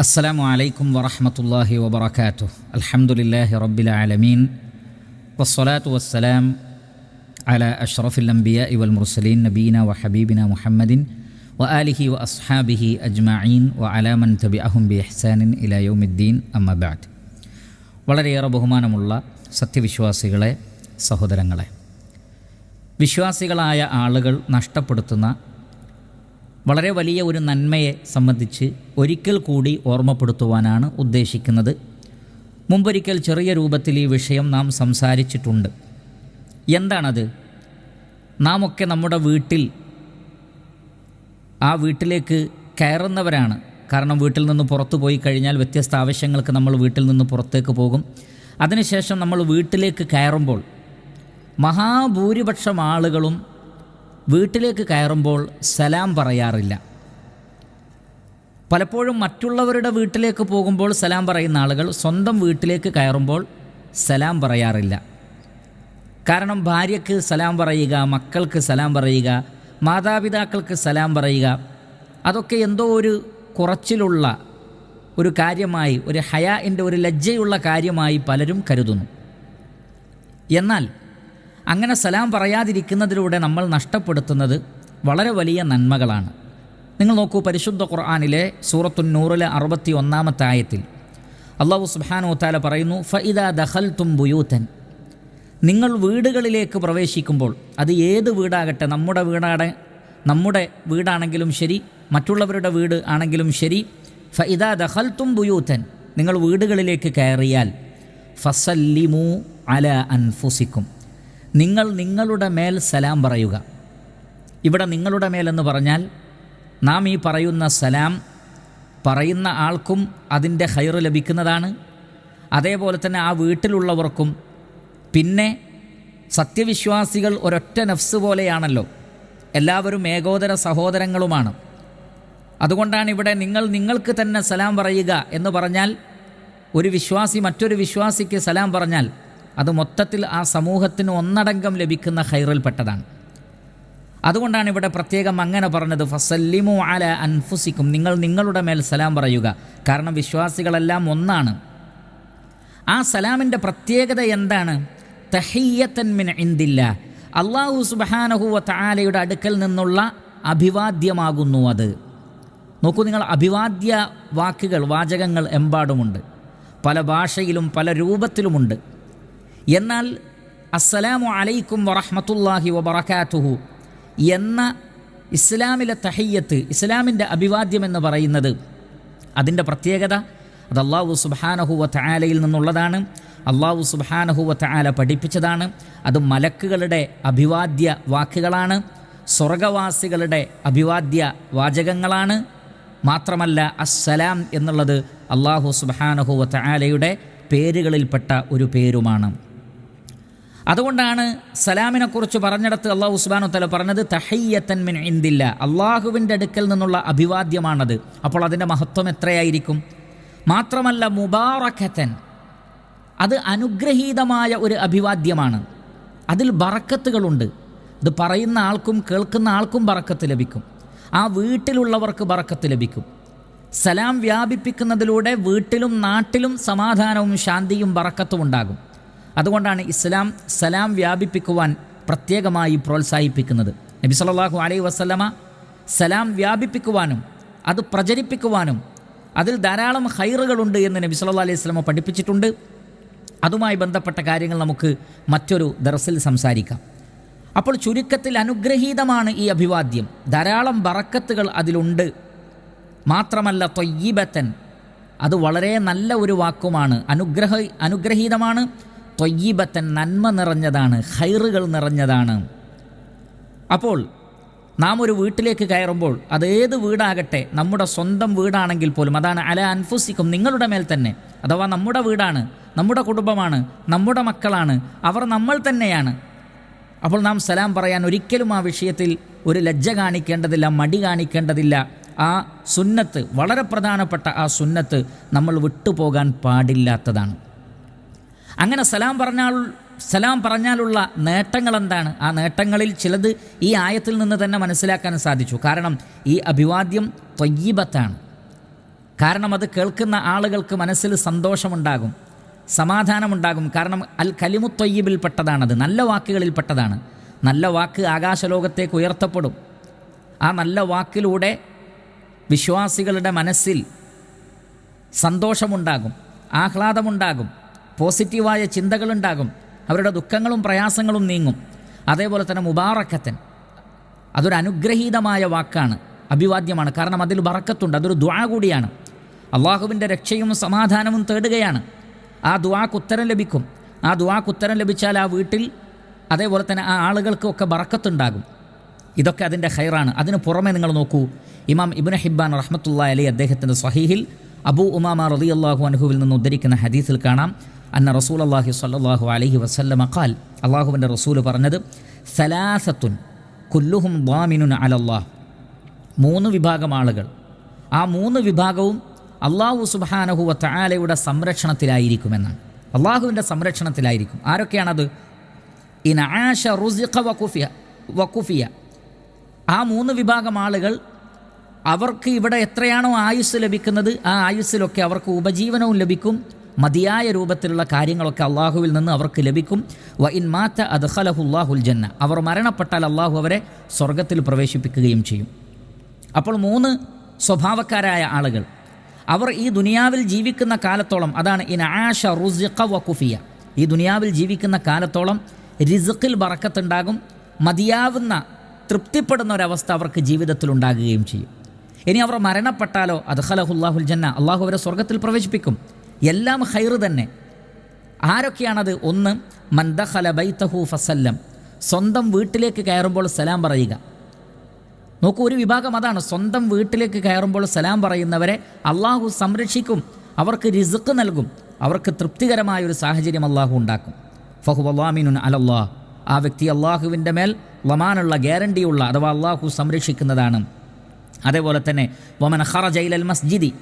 അസ്സലാമു അലൈക്കും വറഹമത്തല്ലാഹി വബർക്കാത്തു അൽഹമുല്ലാഹി റബ്ബിലാലമീൻ വസ്സലാത്തു വസ്സലാം അല അഷ്റഫുൽ അംബിയ ഇവൽ മുർസലീൻ നബീന വ ഹബീബിന മുഹമ്മദിൻ വ ആലിഹി വ അസ്ഹാബിഹി അജ്മഈൻ വ അലാമൻ തബി അഹും ബി എഹ്സാനിൻ ഇല യൗമുദ്ദീൻ അമ്മബാദ് വളരെയേറെ ബഹുമാനമുള്ള സത്യവിശ്വാസികളെ സഹോദരങ്ങളെ. വിശ്വാസികളായ ആളുകൾ നഷ്ടപ്പെടുത്തുന്ന വളരെ വലിയ ഒരു നന്മയെ സംബന്ധിച്ച് ഒരിക്കൽ കൂടി ഓർമ്മപ്പെടുത്തുവാനാണ് ഉദ്ദേശിക്കുന്നത്. മുമ്പൊരിക്കൽ ചെറിയ രൂപത്തിൽ ഈ വിഷയം നാം സംസാരിച്ചിട്ടുണ്ട്. എന്താണത്? നാം ഒക്കെ നമ്മുടെ വീട്ടിൽ ആ വീട്ടിലേക്ക് കയറുന്നവരാണ്. കാരണം വീട്ടിൽ നിന്ന് പുറത്തു പോയി കഴിഞ്ഞാൽ വ്യത്യസ്ത ആവശ്യങ്ങൾക്ക് നമ്മൾ വീട്ടിൽ നിന്ന് പുറത്തേക്ക് പോകും. അതിനുശേഷം നമ്മൾ വീട്ടിലേക്ക് കയറുമ്പോൾ മഹാഭൂരിപക്ഷം ആളുകളും വീട്ടിലേക്ക് കയറുമ്പോൾ സലാം പറയാറില്ല. പലപ്പോഴും മറ്റുള്ളവരുടെ വീട്ടിലേക്ക് പോകുമ്പോൾ സലാം പറയുന്ന ആളുകൾ സ്വന്തം വീട്ടിലേക്ക് കയറുമ്പോൾ സലാം പറയാറില്ല. കാരണം ഭാര്യയ്ക്ക് സലാം പറയുക മക്കൾക്ക് സലാം പറയുക മാതാപിതാക്കൾക്ക് സലാം പറയുക അതൊക്കെ എന്തോ ഒരു കുറച്ചിലുള്ള ഒരു കാര്യമായി ഒരു ഹയാ എന്റെ ഒരു ലജ്ജയുള്ള കാര്യമായി പലരും കരുതുന്നു. എന്നാൽ അങ്ങനെ സലാം പറയാതിരിക്കുന്നതിലൂടെ നമ്മൾ നഷ്ടപ്പെടുത്തുന്നത് വളരെ വലിയ നന്മകളാണ്. നിങ്ങൾ നോക്കൂ പരിശുദ്ധ ഖുർആാനിലെ സൂറത്തുന്നൂറിലെ അറുപത്തി ഒന്നാമത്തെ ആയത്തിൽ. അള്ളാഹു സുബാനോ താല പറയുന്നു ഫഇദ ദഹൽ തും ബുയൂത്തൻ നിങ്ങൾ വീടുകളിലേക്ക് പ്രവേശിക്കുമ്പോൾ അത് ഏത് വീടാകട്ടെ നമ്മുടെ വീടാണ് നമ്മുടെ വീടാണെങ്കിലും ശരി മറ്റുള്ളവരുടെ വീട് ആണെങ്കിലും ശരി ഫഇദ ദഹൽ തും ബുയൂത്തൻ നിങ്ങൾ വീടുകളിലേക്ക് കയറിയാൽ ഫസല്ലിമു അല അൻഫുസിക്കും. നിങ്ങൾ നിങ്ങളുടെ മേൽ സലാം പറയുക. ഇവിടെ നിങ്ങളുടെ മേലെന്ന് പറഞ്ഞാൽ നാം ഈ പറയുന്ന സലാം പറയുന്ന ആൾക്കും അതിന്റെ ഹൈറ് ലഭിക്കുന്നതാണ്. അതേപോലെ തന്നെ ആ വീട്ടിലുള്ളവർക്കും പിന്നെ സത്യവിശ്വാസികൾ ഒരൊറ്റ നഫ്സ് പോലെയാണല്ലോ. എല്ലാവരും ഏകോദര സഹോദരങ്ങളുമാണ്. അതുകൊണ്ടാണ് ഇവിടെ നിങ്ങൾ നിങ്ങൾക്ക് തന്നെ സലാം പറയുക എന്ന് പറഞ്ഞാൽ ഒരു വിശ്വാസി മറ്റൊരു വിശ്വാസിക്ക് സലാം പറഞ്ഞാൽ അത് മൊത്തത്തിൽ ആ സമൂഹത്തിന് ഒന്നടങ്കം ലഭിക്കുന്ന ഹൈറിൽപ്പെട്ടതാണ് അതുകൊണ്ടാണ് ഇവിടെ പ്രത്യേകം അങ്ങനെ പറഞ്ഞത് ഫസല്ലിമു അല അൻഫുസിക്കും. നിങ്ങൾ നിങ്ങളുടെ മേൽ സലാം പറയുക. കാരണം വിശ്വാസികളെല്ലാം ഒന്നാണ്. ആ സലാമിന്റെ പ്രത്യേകത എന്താണ്? തഹയ്യത്തൻ മിൻ ഇന്ദില്ല അള്ളാഹു സുബാനഹുവ താലയുടെ അടുക്കൽ നിന്നുള്ള അഭിവാദ്യമാകുന്നു അത്. നോക്കൂ നിങ്ങൾ അഭിവാദ്യ വാക്കുകൾ വാചകങ്ങൾ എമ്പാടുമുണ്ട്. പല ഭാഷയിലും പല രൂപത്തിലുമുണ്ട്. എന്നാൽ അസ്സലാമു അലൈക്കും വറഹമത്തുല്ലാഹി വബറക്കാത്തുഹു എന്ന ഇസ്ലാമിലെ തഹയ്യത്ത് ഇസ്ലാമിന്റെ അഭിവാദ്യം എന്ന് പറയുന്നത് അതിന്റെ പ്രത്യേകത അത് അള്ളാഹു സുബാനഹുവ തആലയിൽ നിന്നുള്ളതാണ്. അള്ളാഹു സുബാനഹുവ തആല പഠിപ്പിച്ചതാണ്. അത് മലക്കുകളുടെ അഭിവാദ്യ വാക്കുകളാണ്. സ്വർഗവാസികളുടെ അഭിവാദ്യ വാചകങ്ങളാണ്. മാത്രമല്ല അസ്സലാം എന്നുള്ളത് അള്ളാഹു സുബാനഹുവ തആലയുടെ പേരുകളിൽപ്പെട്ട ഒരു പേരുമാണ്. അതുകൊണ്ടാണ് സലാമിനെക്കുറിച്ച് പറഞ്ഞിടത്ത് അള്ളാഹു ഉസ്ബാനു തല പറഞ്ഞത് തഹയ്യത്തൻ മിൻ ഇന്ദില്ല അള്ളാഹുവിന്റെ അടുക്കൽ നിന്നുള്ള അഭിവാദ്യമാണത്. അപ്പോൾ അതിന്റെ മഹത്വം എത്രയായിരിക്കും? മാത്രമല്ല മുബാറക്കത്തൻ അത് അനുഗ്രഹീതമായ ഒരു അഭിവാദ്യമാണ്. അതിൽ ബറക്കത്തുകളുണ്ട്. ഇത് പറയുന്ന ആൾക്കും കേൾക്കുന്ന ആൾക്കും ബറക്കത്ത് ലഭിക്കും. ആ വീട്ടിലുള്ളവർക്ക് ബറക്കത്ത് ലഭിക്കും. സലാം വ്യാപിപ്പിക്കുന്നതിലൂടെ വീട്ടിലും നാട്ടിലും സമാധാനവും ശാന്തിയും ബറക്കത്തും ഉണ്ടാകും. അതുകൊണ്ടാണ് ഇസ്ലാം സലാം വ്യാപിപ്പിക്കുവാൻ പ്രത്യേകമായി പ്രോത്സാഹിപ്പിക്കുന്നത്. നബി സല്ലല്ലാഹു അലൈഹി വസല്ലമ സലാം വ്യാപിപ്പിക്കുവാനും അത് പ്രചരിപ്പിക്കുവാനും അതിൽ ധാരാളം ഹൈറുകളുണ്ട് എന്ന് നബി സല്ലാ അലൈഹി വസ്ലമ പഠിപ്പിച്ചിട്ടുണ്ട്. അതുമായി ബന്ധപ്പെട്ട കാര്യങ്ങൾ നമുക്ക് മറ്റൊരു ദർസിൽ സംസാരിക്കാം. അപ്പോൾ ചുരുക്കത്തിൽ അനുഗ്രഹീതമാണ് ഈ അഭിവാദ്യം. ധാരാളം ബറക്കത്തുകൾ അതിലുണ്ട്. മാത്രമല്ല തൊയ്യീബത്തൻ. അത് വളരെ നല്ല ഒരു വാക്കുമാണ്. അനുഗ്രഹ അനുഗ്രഹീതമാണ്. തൊയ്യബത്തൻ നന്മ നിറഞ്ഞതാണ് ഹൈറുകൾ നിറഞ്ഞതാണ്. അപ്പോൾ നാം ഒരു വീട്ടിലേക്ക് കയറുമ്പോൾ അതേത് വീടാകട്ടെ നമ്മുടെ സ്വന്തം വീടാണെങ്കിൽ പോലും അതാണ് അല അൻഫുസിക്കും നിങ്ങളുടെ മേൽ തന്നെ. അഥവാ നമ്മുടെ വീടാണ് നമ്മുടെ കുടുംബമാണ് നമ്മുടെ മക്കളാണ് അവർ നമ്മൾ തന്നെയാണ്. അപ്പോൾ നാം സലാം പറയാൻ ഒരിക്കലും ആ വിഷയത്തിൽ ഒരു ലജ്ജ കാണിക്കേണ്ടതില്ല മടി കാണിക്കേണ്ടതില്ല. ആ സുന്നത്ത് വളരെ പ്രധാനപ്പെട്ട ആ സുന്നത്ത് നമ്മൾ വിട്ടുപോകാൻ പാടില്ലാത്തതാണ്. അങ്ങനെ സലാം പറഞ്ഞാൽ സലാം പറഞ്ഞാലുള്ള നേട്ടങ്ങൾ എന്താണ് ആ നേട്ടങ്ങളിൽ ചിലത് ഈ ആയത്തിൽ നിന്ന് തന്നെ മനസ്സിലാക്കാൻ സാധിച്ചു. കാരണം ഈ അഭിവാദ്യം ത്വയ്യീബത്താണ്. കാരണം അത് കേൾക്കുന്ന ആളുകൾക്ക് മനസ്സിൽ സന്തോഷമുണ്ടാകും സമാധാനമുണ്ടാകും. കാരണം അൽ കലിമു ത്വയ്യീബിൽപ്പെട്ടതാണത് നല്ല വാക്കുകളിൽപ്പെട്ടതാണ് നല്ല വാക്ക് ആകാശലോകത്തേക്ക് ഉയർത്തപ്പെടും. ആ നല്ല വാക്കിലൂടെ വിശ്വാസികളുടെ മനസ്സിൽ സന്തോഷമുണ്ടാകും ആഹ്ലാദമുണ്ടാകും. പോസിറ്റീവായ ചിന്തകളുണ്ടാകും. അവരുടെ ദുഃഖങ്ങളും പ്രയാസങ്ങളും നീങ്ങും. അതേപോലെ തന്നെ മുബാറക്കത്തൻ. അതൊരു അനുഗ്രഹീതമായ വാക്കാണ്. അഭിവാദ്യമാണ്. കാരണം അതിൽ ബറക്കത്തുണ്ട്. അതൊരു ദ്വാ കൂടിയാണ്. അള്ളാഹുവിന്റെ രക്ഷയും സമാധാനവും തേടുകയാണ്. ആ ദ്വാക്ക് ഉത്തരം ലഭിക്കും. ആ ദ്വാക്ക് ഉത്തരം ലഭിച്ചാൽ ആ വീട്ടിൽ അതേപോലെ തന്നെ ആ ആളുകൾക്കൊക്കെ ബറക്കത്തുണ്ടാകും. ഇതൊക്കെ അതിന്റെ ഹൈറാണ് അതിന് പുറമെ നിങ്ങൾ നോക്കൂ. ഇമാം ഇബിൻ ഹിബാൻ റഹ്മത്തുള്ള അലി അദ്ദേഹത്തിന്റെ സഹീഹിൽ അബൂ ഉമാമ റതി അള്ളാഹു അനുഹുവിൽ നിന്ന് ഉദ്ധരിക്കുന്ന ഹദീസിൽ കാണാം. അന്ന റസൂൽ അള്ളാഹി സല്ലാഹു അലഹി വസല്ലമ ഖാൽ അള്ളാഹുവിന്റെ റസൂൽ പറഞ്ഞത് സലാസത്തുൻ കുല്ലുഹും ബാമിനുൻ അലല്ലാഹ്. മൂന്ന് വിഭാഗം ആളുകൾ. ആ മൂന്ന് വിഭാഗവും അള്ളാഹു സുബാനഹു വത്താലയുടെ സംരക്ഷണത്തിലായിരിക്കുമെന്നാണ്. അള്ളാഹുവിന്റെ സംരക്ഷണത്തിലായിരിക്കും. ആരൊക്കെയാണത്? ആഷ റുസിഖ വക്കുഫിയ വക്കുഫിയ ആ മൂന്ന് വിഭാഗം ആളുകൾ അവർക്ക് ഇവിടെ എത്രയാണോ ആയുസ് ലഭിക്കുന്നത് ആ ആയുസ്സിലൊക്കെ അവർക്ക് ഉപജീവനവും ലഭിക്കും മതിയായ രൂപത്തിലുള്ള കാര്യങ്ങളൊക്കെ അള്ളാഹുവിൽ നിന്ന് അവർക്ക് ലഭിക്കും. വ ഇൻ മാത്ത അദ്ഹലഹുല്ലാഹുൽ ജന്ന. അവർ മരണപ്പെട്ടാൽ അള്ളാഹു അവരെ സ്വർഗത്തിൽ പ്രവേശിപ്പിക്കുകയും ചെയ്യും. അപ്പോൾ മൂന്ന് സ്വഭാവക്കാരായ ആളുകൾ. അവർ ഈ ദുനിയാവിൽ ജീവിക്കുന്ന കാലത്തോളം അതാണ് ഇൻ ആഷ റുസിഖ വക്കുഫിയ ഈ ദുനിയാവിൽ ജീവിക്കുന്ന കാലത്തോളം റിസുക്കിൽ ബറക്കത്തുണ്ടാകും മതിയാവുന്ന തൃപ്തിപ്പെടുന്ന ഒരവസ്ഥ അവർക്ക് ജീവിതത്തിൽ ഉണ്ടാകുകയും ചെയ്യും. ഇനി അവർ മരണപ്പെട്ടാലോ അദ്ഹലഹുല്ലാഹുൽ ജന്ന അള്ളാഹു അവരെ സ്വർഗത്തിൽ പ്രവേശിപ്പിക്കും. എല്ലാം ഹൈർ തന്നെ. ആരൊക്കെയാണത്? ഒന്ന് മന്ദഹല ബൈത്തഹു ഫസല്ലം. സ്വന്തം വീട്ടിലേക്ക് കയറുമ്പോൾ സലാം പറയുക. നോക്കൂ ഒരു വിഭാഗം അതാണ്. സ്വന്തം വീട്ടിലേക്ക് കയറുമ്പോൾ സലാം പറയുന്നവരെ അള്ളാഹു സംരക്ഷിക്കും അവർക്ക് റിസുക്ക് നൽകും അവർക്ക് തൃപ്തികരമായ ഒരു സാഹചര്യം അള്ളാഹു ഉണ്ടാക്കും. ഫഹു അള്ളാമിനുൻ അലല്ലാ ആ വ്യക്തി അള്ളാഹുവിന്റെ മേൽ വമാനുള്ള ഗ്യാരണ്ടിയുള്ള അഥവാ അള്ളാഹു സംരക്ഷിക്കുന്നതാണ്. അതേപോലെ തന്നെ വമൻ ഹറ ജൈലൽ മസ്ജിദി.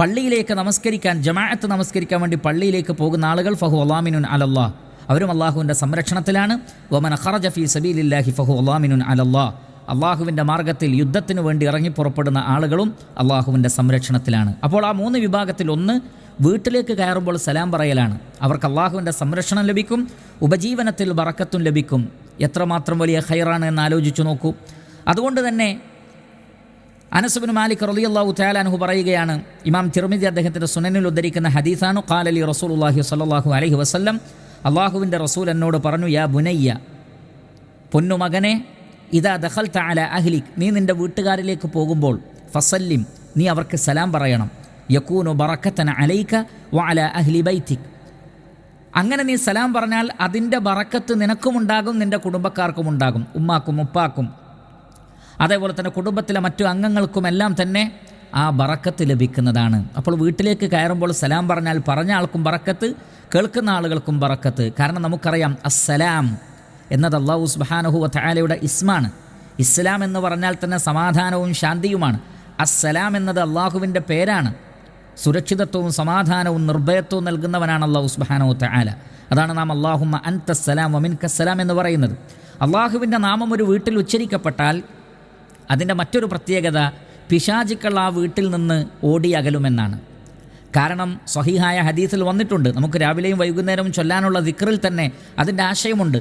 പള്ളിയിലേക്ക് നമസ്കരിക്കാൻ ജമാഅത്ത് നമസ്കരിക്കാൻ വേണ്ടി പള്ളിയിലേക്ക് പോകുന്ന ആളുകൾ ഫഹു അള്ളാമിനുൻ അലല്ലാ അവരും അള്ളാഹുവിന്റെ സംരക്ഷണത്തിലാണ്. വമൻ ഖറജ ഫി സബീലില്ലാഹി ഫഹു അള്ളാമിനുൻ അലല്ലാ അള്ളാഹുവിന്റെ മാർഗത്തിൽ യുദ്ധത്തിന് വേണ്ടി ഇറങ്ങി പുറപ്പെടുന്ന ആളുകളും അള്ളാഹുവിന്റെ സംരക്ഷണത്തിലാണ്. അപ്പോൾ ആ മൂന്ന് വിഭാഗത്തിൽ ഒന്ന് വീട്ടിലേക്ക് കയറുമ്പോൾ സലാം പറയലാണ്. അവർക്ക് അള്ളാഹുവിന്റെ സംരക്ഷണം ലഭിക്കും ഉപജീവനത്തിൽ വറക്കത്തും ലഭിക്കും. എത്രമാത്രം വലിയ ഹൈറാണ് എന്ന് ആലോചിച്ചു നോക്കൂ. അതുകൊണ്ട് തന്നെ അനസുബിൻ മാലിക് റളിയല്ലാഹു തആലാൻഹു പറയുകയാണ് ഇമാം തിർമിദി അദ്ദേഹത്തിന്റെ സുനനിൽ ഉദ്ധരിക്കുന്ന ഹദീസാണ് ഖാലലി റസൂലുള്ളാഹി സ്വല്ലല്ലാഹു അലഹി വസല്ലം അള്ളാഹുവിന്റെ റസൂൽ എന്നോട് പറഞ്ഞു യാ ബുനയ്യ പൊന്നുമകനെ ഇതാ ദഹൽ താല അഹ്ലിക് നീ നിന്റെ വീട്ടുകാരിലേക്ക് പോകുമ്പോൾ ഫസല്ലിം നീ അവർക്ക് സലാം പറയണം യക്കൂനു ബറക്കത്തന അലൈക വ അല അഹ്ലി ബൈത്തിക്. അങ്ങനെ നീ സലാം പറഞ്ഞാൽ അതിന്റെ ബറക്കത്ത് നിനക്കുമുണ്ടാകും നിന്റെ കുടുംബക്കാർക്കും ഉണ്ടാകും ഉമ്മാക്കും ഉപ്പാക്കും അതേപോലെ തന്നെ കുടുംബത്തിലെ മറ്റു അംഗങ്ങൾക്കുമെല്ലാം തന്നെ ആ ബറക്കത്ത് ലഭിക്കുന്നതാണ്. അപ്പോൾ വീട്ടിലേക്ക് കയറുമ്പോൾ സലാം പറഞ്ഞാൽ പറഞ്ഞ ആൾക്കും ബറക്കത്ത് കേൾക്കുന്ന ആളുകൾക്കും ബറക്കത്ത്. കാരണം നമുക്കറിയാം അസ്സലാം എന്നത് അള്ളാഹു സുബാനഹു വലയുടെ ഇസ്മാണ്. ഇസ്ലാം എന്ന് പറഞ്ഞാൽ തന്നെ സമാധാനവും ശാന്തിയുമാണ്. അസ്സലാം എന്നത് അള്ളാഹുവിന്റെ പേരാണ്. സുരക്ഷിതത്വവും സമാധാനവും നിർഭയത്വവും നൽകുന്നവനാണ് അള്ളാഹു സുബാനഹു തആല അതാണ് നാം അള്ളാഹുമ്മ അൻതസ്സലാം വമിൻ കസ്സലാം എന്ന് പറയുന്നത്. അള്ളാഹുവിന്റെ നാമം ഒരു വീട്ടിൽ ഉച്ചരിക്കപ്പെട്ടാൽ അതിന്റെ മറ്റൊരു പ്രത്യേകത പിശാചുക്കൾ ആ വീട്ടിൽ നിന്ന് ഓടി അകലുമെന്നാണ്. കാരണം സഹിഹായ ഹദീസിൽ വന്നിട്ടുണ്ട്. നമുക്ക് രാവിലെയും വൈകുന്നേരവും ചൊല്ലാനുള്ള ദിക്റിൽ തന്നെ അതിന്റെ ആശയമുണ്ട്.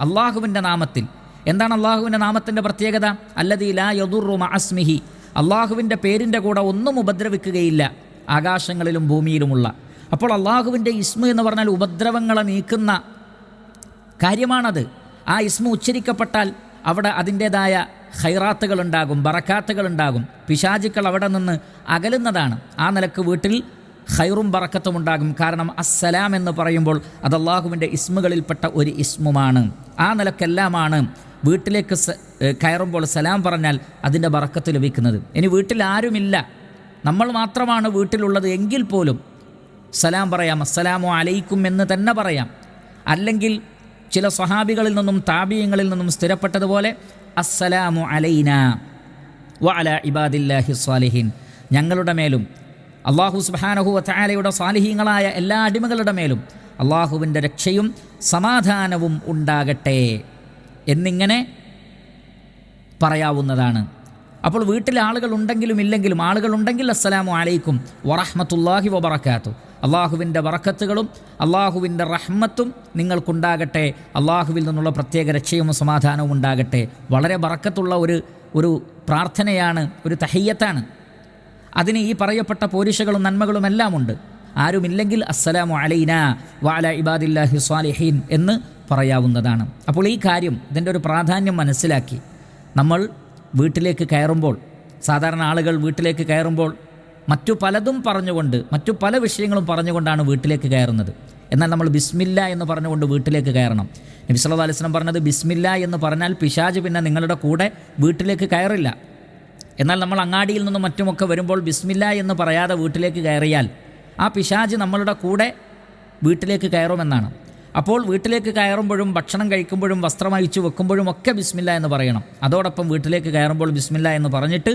അള്ളാഹുവിന്റെ നാമത്തിൽ. എന്താണ് അള്ളാഹുവിന്റെ നാമത്തിന്റെ പ്രത്യേകത? അല്ലദീലാ യദുറു മഅസ്മിഹി. അള്ളാഹുവിന്റെ പേരിന്റെ കൂടെ ഒന്നും ഉപദ്രവിക്കുകയില്ല. ആകാശങ്ങളിലും ഭൂമിയിലുമുള്ള. അപ്പോൾ അള്ളാഹുവിന്റെ ഇസ്മു എന്ന് പറഞ്ഞാൽ ഉപദ്രവങ്ങളെ നീക്കുന്ന കാര്യമാണത്. ആ ഇസ്മു ഉച്ചരിക്കപ്പെട്ടാൽ അവിടെ അതിന്റേതായ ഹൈറാത്തുകൾ ഉണ്ടാകും ബറക്കാത്തുകൾ ഉണ്ടാകും പിശാചുക്കൾ അവിടെ നിന്ന് അകലുന്നതാണ്. ആ നിലയ്ക്ക് വീട്ടിൽ ഹൈറും ബറക്കത്തും ഉണ്ടാകും. കാരണം അസ്സലാം എന്ന് പറയുമ്പോൾ അത് അള്ളാഹുവിന്റെ ഇസ്മുകളിൽപ്പെട്ട ഒരു ഇസ്മുമാണ്. ആ നിലക്കെല്ലാമാണ് വീട്ടിലേക്ക് കയറുമ്പോൾ സലാം പറഞ്ഞാൽ അതിന്റെ ബറക്കത്ത് ലഭിക്കുന്നത്. ഇനി വീട്ടിൽ ആരുമില്ല. നമ്മൾ മാത്രമാണ് വീട്ടിലുള്ളത് എങ്കിൽ പോലും സലാം പറയാം അസ്സലാമു അലൈക്കും എന്ന് തന്നെ പറയാം. അല്ലെങ്കിൽ ചില സ്വഹാബികളിൽ നിന്നും താപീയങ്ങളിൽ നിന്നും സ്ഥിരപ്പെട്ടതുപോലെ അസ്സലാമു അലൈന വ അല ഇബാദില്ലാഹി സ്വാലിഹീൻ ഞങ്ങളുടെ മേലും അള്ളാഹു സുബാനഹു വത്താലയുടെ സ്വാലിഹീങ്ങളായ എല്ലാ അടിമകളുടെ മേലും അള്ളാഹുവിന്റെ രക്ഷയും സമാധാനവും ഉണ്ടാകട്ടെ എന്നിങ്ങനെ പറയാവുന്നതാണ്. അപ്പോൾ വീട്ടിൽ ആളുകൾ ഉണ്ടെങ്കിലും ഇല്ലെങ്കിലും ആളുകൾ ഉണ്ടെങ്കിൽ അസ്സലാമു അലൈക്കും വറഹ്മത്തുള്ളാഹി വബറക്കാത്തു അള്ളാഹുവിന്റെ വറക്കത്തുകളും അള്ളാഹുവിന്റെ റഹ്മത്തും നിങ്ങൾക്കുണ്ടാകട്ടെ. അള്ളാഹുവിൽ നിന്നുള്ള പ്രത്യേക രക്ഷയും സമാധാനവും ഉണ്ടാകട്ടെ. വളരെ വറക്കത്തുള്ള ഒരു ഒരു പ്രാർത്ഥനയാണ് ഒരു തഹയ്യത്താണ്. അതിന് ഈ പറയപ്പെട്ട പോരിശകളും നന്മകളും എല്ലാം ഉണ്ട് ആരുമില്ലെങ്കിൽ അസ്സലാമു അലൈന വാല ഇബാദില്ലാഹി സ്വാലിഹീൻ എന്ന് പറയാവുന്നതാണ്. അപ്പോൾ ഈ കാര്യം ഇതിന്റെ ഒരു പ്രാധാന്യം മനസ്സിലാക്കി. നമ്മൾ വീട്ടിലേക്ക് കയറുമ്പോൾ സാധാരണ ആളുകൾ വീട്ടിലേക്ക് കയറുമ്പോൾ മറ്റു പലതും പറഞ്ഞുകൊണ്ട് മറ്റു പല വിഷയങ്ങളും പറഞ്ഞുകൊണ്ടാണ് വീട്ടിലേക്ക് കയറുന്നത്. എന്നാൽ നമ്മൾ ബിസ്മില്ല എന്ന് പറഞ്ഞുകൊണ്ട് വീട്ടിലേക്ക് കയറണം. നബി സല്ലല്ലാഹു അലൈഹി വസല്ലം പറഞ്ഞത് ബിസ്മില്ല എന്ന് പറഞ്ഞാൽ പിശാജ് പിന്നെ നിങ്ങളുടെ കൂടെ വീട്ടിലേക്ക് കയറില്ല. എന്നാൽ നമ്മൾ അങ്ങാടിയിൽ നിന്നും മറ്റുമൊക്കെ വരുമ്പോൾ ബിസ്മില്ല എന്ന് പറയാതെ വീട്ടിലേക്ക് കയറിയാൽ ആ പിശാജ് നമ്മളുടെ കൂടെ വീട്ടിലേക്ക് കയറുമെന്നാണ്. അപ്പോൾ വീട്ടിലേക്ക് കയറുമ്പോഴും ഭക്ഷണം കഴിക്കുമ്പോഴും വസ്ത്രം അഴിച്ചു വെക്കുമ്പോഴും ഒക്കെ ബിസ്മില്ല എന്ന് പറയണം. അതോടൊപ്പം വീട്ടിലേക്ക് കയറുമ്പോൾ ബിസ്മില്ല എന്ന് പറഞ്ഞിട്ട്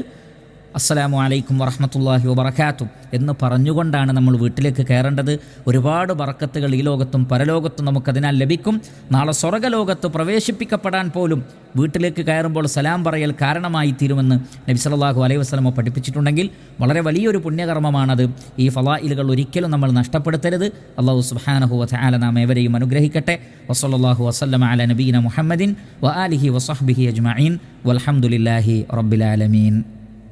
അസ്സലാമു അലൈക്കും വറഹമത്തല്ലാഹി വബർക്കാത്തും എന്ന് പറഞ്ഞുകൊണ്ടാണ് നമ്മൾ വീട്ടിലേക്ക് കയറേണ്ടത്. ഒരുപാട് ബറക്കത്തുകൾ ഈ ലോകത്തും പരലോകത്തും നമുക്കതിനാൽ ലഭിക്കും. നാളെ സ്വർഗലോകത്ത് പ്രവേശിപ്പിക്കപ്പെടാൻ പോലും വീട്ടിലേക്ക് കയറുമ്പോൾ സലാം പറയൽ കാരണമായി തീരുമെന്ന് നബി സല്ലല്ലാഹു അലൈഹി വസ്ലമോ പഠിപ്പിച്ചിട്ടുണ്ടെങ്കിൽ വളരെ വലിയൊരു പുണ്യകർമ്മമാണത്. ഈ ഫലായിലുകൾ ഒരിക്കലും നമ്മൾ നഷ്ടപ്പെടുത്തരുത്. അള്ളാഹു സുബാനഹു വതആല നാം ഏവരെയും അനുഗ്രഹിക്കട്ടെ. വസല്ലല്ലാഹു വസ്ലം അല നബീന മുഹമ്മദിൻ വ ആലിഹി വസഹ്ബിഹി അജ്മീൻ വലഹമുല്ലാഹി റബ്ബിൽ ആലമീൻ.